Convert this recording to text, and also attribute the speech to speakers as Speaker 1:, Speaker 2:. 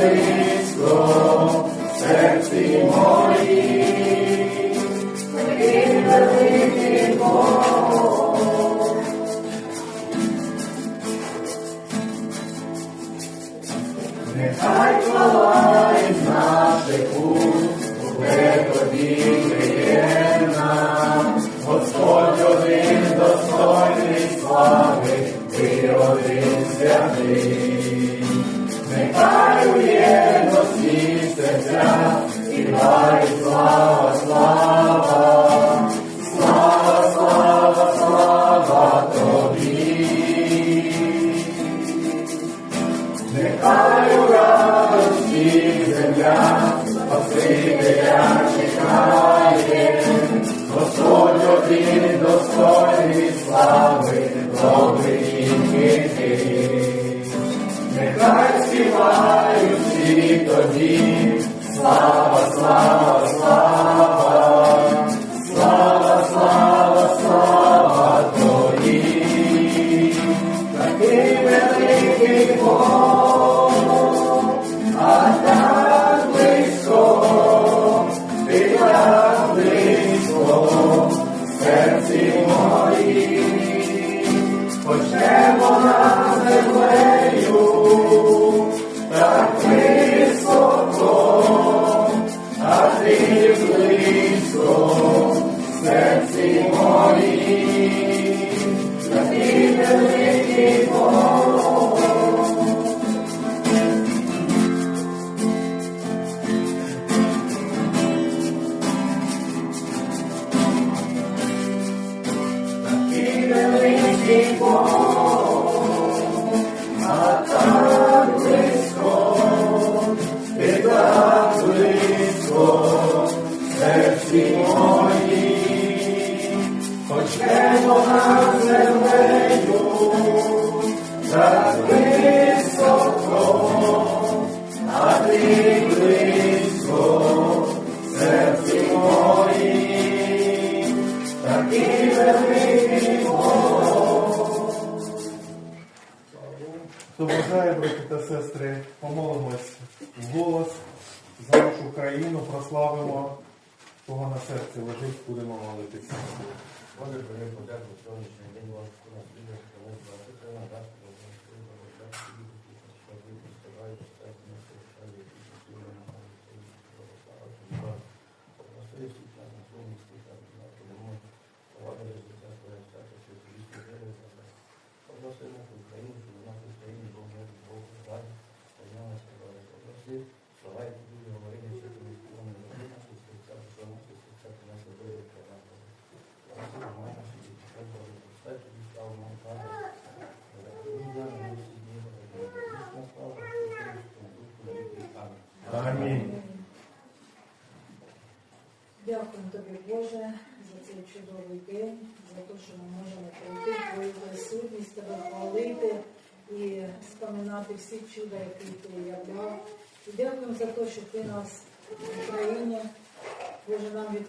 Speaker 1: близько в серці мої, ти великий
Speaker 2: Бог.
Speaker 1: Нехай хвала із наших уст буде тобі приємна, Господь один достойний слави, ти один святий. Нехай співають всі тобі слава, слава, слава, слава, слава, слава тобі, такий великий Бог, а так близько, ти так близько, серці моїм, почнемо над ти близько, в серці моїм, такий великий Хто бажає, брати та сестри, помолимось в голос за нашу країну, прославимо, кого на серці лежить, будемо молитися.
Speaker 3: Боже, прийми подяку сьогоднішній день вам, що нас буде, що ви бачите, на нас, що ви бачите, що ви співаєте, що ви співаєте, що ви не співаєте, Благослови всіх нас на своєму світі, на тому, слава життя своє, всяке, що Христос віри за нас. Благослови нашу Україну, щоб у нас в Україні був мир, Бог, раді, що в ньому співали. Благослови, слава і тобі, говорили, що тобі співали, не роби наші серця, що наші серця, ти нас добре, що нас добре. Амінь.
Speaker 4: Дякуємо тобі, Боже, за цей чудовий день, за те, що ми можемо прийти твою присутність, тебе хвалити і споминати всі чуда, які ти являв. Дякуємо за те, що ти нас в Україні, Боже, нам від